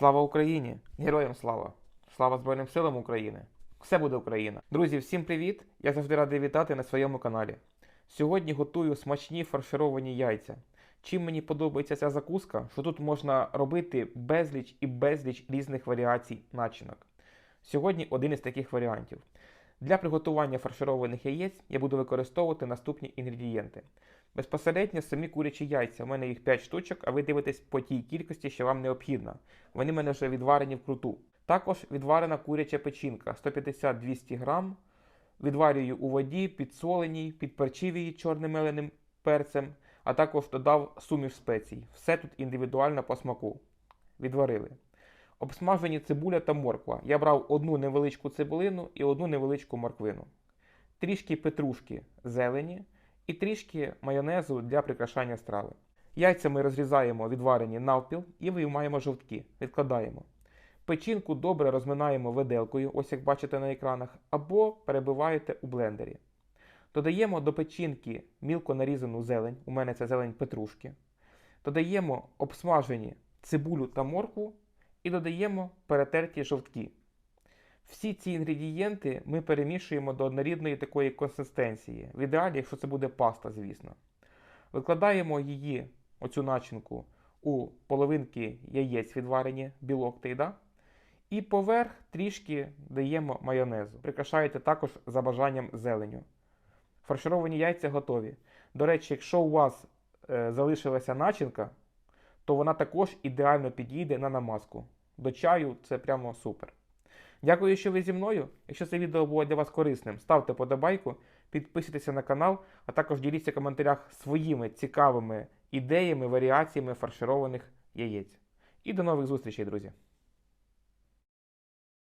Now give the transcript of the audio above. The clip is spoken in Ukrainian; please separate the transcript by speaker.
Speaker 1: Слава Україні! Героям слава! Слава Збройним силам України! Все буде Україна! Друзі, всім привіт! Я завжди радий вітати на своєму каналі. Сьогодні готую смачні фаршировані яйця. Чим мені подобається ця закуска, що тут можна робити безліч і безліч різних варіацій начинок. Сьогодні один із таких варіантів. Для приготування фаршированих яєць я буду використовувати наступні інгредієнти. Безпосередньо самі курячі яйця. У мене їх 5 штучок, а ви дивитесь по тій кількості, що вам необхідна. Вони в мене вже відварені вкруту. Також відварена куряча печінка 150-200 грам. Відварюю у воді, підсоленій, підперчив її чорним меленим перцем, а також додав суміш спецій. Все тут індивідуально по смаку. Відварили. Обсмажені цибуля та морква. Я брав одну невеличку цибулину і одну невеличку морквину. Трішки петрушки зелені і трішки майонезу для прикрашання страви. Яйця ми розрізаємо відварені навпіл і виймаємо жовтки. Відкладаємо. Печінку добре розминаємо виделкою, ось як бачите на екранах, або перебиваєте у блендері. Додаємо до печінки мілко нарізану зелень, у мене це зелень петрушки. Додаємо обсмажені цибулю та моркву і додаємо перетерті жовтки. Всі ці інгредієнти ми перемішуємо до однорідної такої консистенції. В ідеалі, якщо це буде паста, звісно. Викладаємо її, оцю начинку, у половинки яєць відварені, білок той, да? І поверх трішки даємо майонезу. Прикрашаєте також за бажанням зеленю. Фаршировані яйця готові. До речі, якщо у вас е, залишилася начинка, то вона також ідеально підійде на намазку. До чаю це прямо супер. Дякую, що ви зі мною. Якщо це відео було для вас корисним, ставте подобайку, підписуйтеся на канал, а також діліться в коментарях своїми цікавими ідеями, варіаціями фаршированих яєць. І до нових зустрічей, друзі!